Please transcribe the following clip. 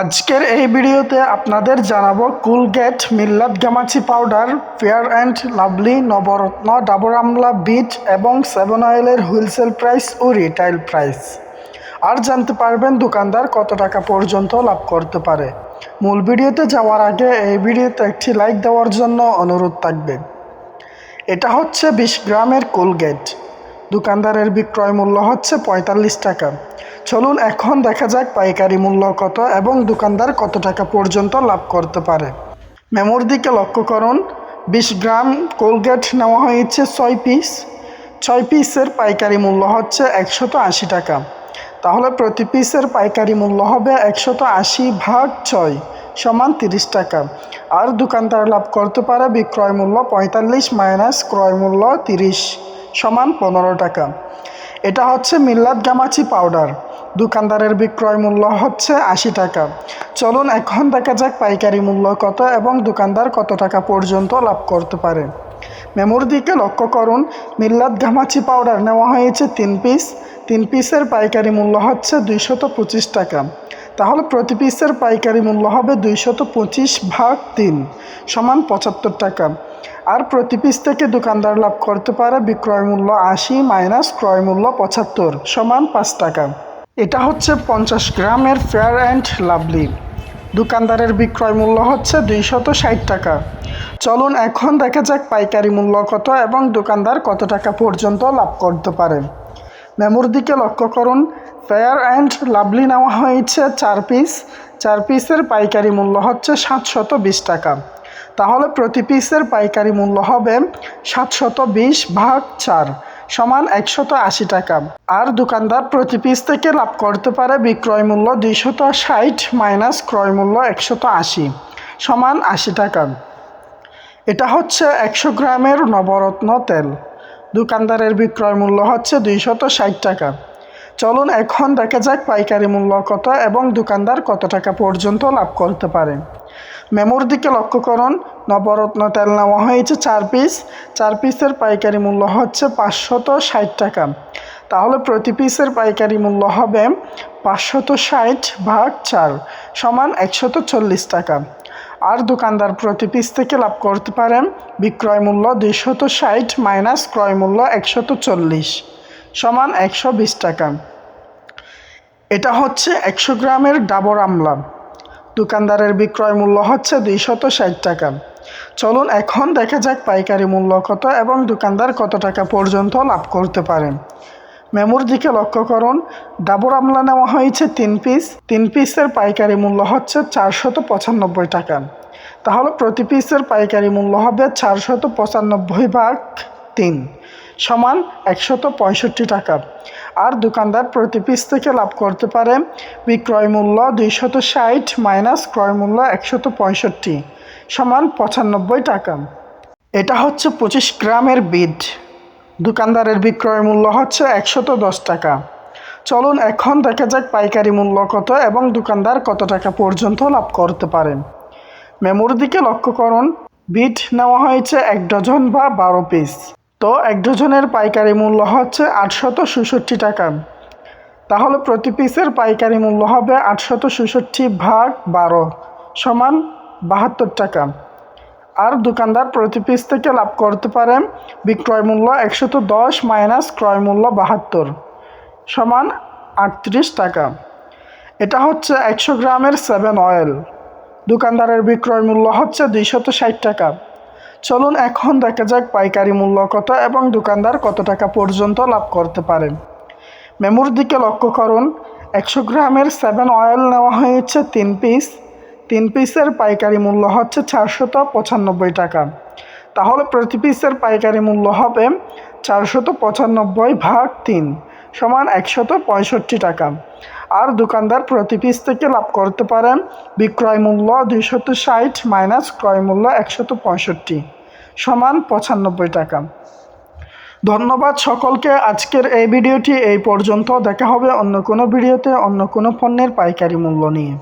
আজকের এই ভিডিওতে আপনাদের জানাব Colgate, Millat গামাচি powder, fair and lovely, Navratna, Dabur Amla bit এবং সেভেন অয়েলের হুইলসেল প্রাইস ও রিটাইল প্রাইস। আর জানতে পারবেন দোকানদার কত টাকা পর্যন্ত লাভ করতে পারে। মূল ভিডিওতে যাওয়ার আগে এই ভিডিওতে একটি লাইক দেওয়ার জন্য অনুরোধ থাকবে। এটা হচ্ছে বিশ গ্রামের কোলগেট। দোকানদারের বিক্রয় মূল্য হচ্ছে পঁয়তাল্লিশ টাকা। চলুন এখন দেখা যাক পাইকারি মূল্য কত এবং দোকানদার কত টাকা পর্যন্ত লাভ করতে পারে। মেমোর দিকে লক্ষ্য করুন। বিশ গ্রাম কোলগেট নেওয়া হয়েছে ছয় পিস। ছয় পিসের পাইকারি মূল্য হচ্ছে একশত আশি টাকা। তাহলে প্রতি পিসের পাইকারি মূল্য হবে একশত আশি ভাগ ছয় সমান তিরিশ টাকা। আর দোকানদার লাভ করতে পারে বিক্রয় মূল্য পঁয়তাল্লিশ মাইনাস ক্রয় মূল্য তিরিশ সমান পনেরো টাকা। এটা হচ্ছে মিল্লাত গামাচি পাউডার। দোকানদারের বিক্রয় মূল্য হচ্ছে আশি টাকা। চলুন এখন দেখা যাক পাইকারি মূল্য কত এবং দোকানদার কত টাকা পর্যন্ত লাভ করতে পারে। মেমোর দিকে লক্ষ্য করুন, মিল্লাত ঘামাচি পাউডার নেওয়া হয়েছে তিন পিস। তিন পিসের পাইকারি মূল্য হচ্ছে দুইশত পঁচিশ টাকা। তাহলে প্রতি পিসের পাইকারি মূল্য হবে দুইশত পঁচিশ ভাগ তিন, সমান পঁচাত্তর টাকা। আর প্রতি পিস থেকে দোকানদার লাভ করতে পারে বিক্রয় মূল্য আশি মাইনাস ক্রয় মূল্য পঁচাত্তর, সমান পাঁচ টাকা। এটা হচ্ছে পঞ্চাশ গ্রামের ফেয়ার অ্যান্ড লাভলি দোকানদারের বিক্রয় মূল্য হচ্ছে দুইশত ষাট টাকা। চলুন এখন দেখা যাক পাইকারি মূল্য কত এবং দোকানদার কত টাকা পর্যন্ত লাভ করতে পারে। মেমোর দিকে লক্ষ্য করুন। ফেয়ার অ্যান্ড লাভলি নেওয়া হয়েছে চার পিস চার পিসের পাইকারি মূল্য হচ্ছে সাতশত বিশ টাকা। তাহলে প্রতি পিসের পাইকারি মূল্য হবে সাতশত বিশ ভাগ চার। সমান একশত আশি টাকা। আর দোকানদার প্রতি পিস থেকে লাভ করতে পারে বিক্রয় মূল্য দুইশত ষাট মাইনাস ক্রয় মূল্য একশত আশি, সমান আশি টাকা। এটা হচ্ছে একশো গ্রামের নবরত্ন তেল। দোকানদারের বিক্রয় মূল্য হচ্ছে দুইশত ষাট টাকা। চলুন এখন দেখা যাক পাইকারি মূল্য কত এবং দোকানদার কত টাকা পর্যন্ত লাভ করতে পারে। মেমোর দিকে লক্ষ্য করুন। নবরত্ন তেল নেওয়া হয়েছে চার পিস চার পিসের পাইকারি মূল্য হচ্ছে পাঁচশত ষাট টাকা। তাহলে প্রতি পিসের পাইকারি মূল্য হবে পাঁচশত ষাট ভাগ চার সমান একশত চল্লিশ টাকা। আর দোকানদার প্রতি পিস থেকে লাভ করতে পারেন বিক্রয় মূল্য দুইশত ষাট মাইনাস ক্রয় মূল্য একশত চল্লিশ সমান একশো বিশ টাকা। এটা হচ্ছে একশো গ্রামের ডাবর আমলা। দোকানদারের বিক্রয় মূল্য হচ্ছে দুইশত ষাট টাকা। চলুন এখন দেখা যাক পাইকারি মূল্য কত এবং দোকানদার কত টাকা পর্যন্ত লাভ করতে পারেন মেমোর দিকে লক্ষ্য করুন। ডাবর আমলা নেওয়া হয়েছে তিন পিস। তিন পিসের পাইকারি মূল্য হচ্ছে চারশত পঁচানব্বই টাকা। তাহলে প্রতি পিসের পাইকারি মূল্য হবে চারশত পঁচানব্বই ভাগ তিন সমান একশত পঁয়ষট্টি টাকা। আর দোকানদার প্রতি পিস থেকে লাভ করতে পারে বিক্রয় মূল্য দুইশত ষাট মাইনাস ক্রয় মূল্য একশত পঁয়ষট্টি। সমান পঁচানব্বই টাকা। এটা হচ্ছে পঁচিশ গ্রামের বিট। দোকানদারের বিক্রয় মূল্য হচ্ছে একশত দশ টাকা। চলুন এখন দেখা যাক পাইকারি মূল্য কত এবং দোকানদার কত টাকা পর্যন্ত লাভ করতে পারেন মেমোর দিকে লক্ষ্য করুন। বিট নেওয়া হয়েছে এক ডজন বা বারো পিস। তো এক ডজনের পাইকারি মূল্য হচ্ছে আটশত ষষট্টি টাকা। তাহলে প্রতি পিসের পাইকারি মূল্য হবে আটশত ষষট্টি ভাগ বারো সমান বাহাত্তর টাকা। আর দোকানদার প্রতি পিস থেকে লাভ করতে পারেন বিক্রয় মূল্য একশত দশ মাইনাস ক্রয় মূল্য বাহাত্তর সমান আটত্রিশ টাকা। এটা হচ্ছে একশো গ্রামের সেভেন অয়েল দোকানদারের বিক্রয় মূল্য হচ্ছে দুইশত ষাট টাকা। চলুন এখন দেখা যাক পাইকারি মূল্য কত এবং দোকানদার কত টাকা পর্যন্ত লাভ করতে পারেন মেমোর দিকে লক্ষ্য করুন, একশো গ্রামের সেভেন অয়েল নেওয়া হয়েছে তিন পিস তিন পিসের পাইকারি মূল্য হচ্ছে চারশত পঁচানব্বই টাকা। তাহলে প্রতি পিসের পাইকারি মূল্য হবে চারশত পঁচানব্বই ভাগ তিন সমান একশত পঁয়ষট্টি টাকা। আর দোকানদার প্রতি পিস থেকে লাভ করতে পারেন বিক্রয় মূল্য দুইশত ষাট মাইনাস ক্রয় মূল্য একশত পঁয়ষট্টি সমান পঁচানব্বই টাকা। ধন্যবাদ সকলকে, আজকের এই ভিডিওটি এই পর্যন্ত। দেখা হবে অন্য কোনো ভিডিওতে অন্য কোনো পণ্যের পাইকারি মূল্য নিয়ে।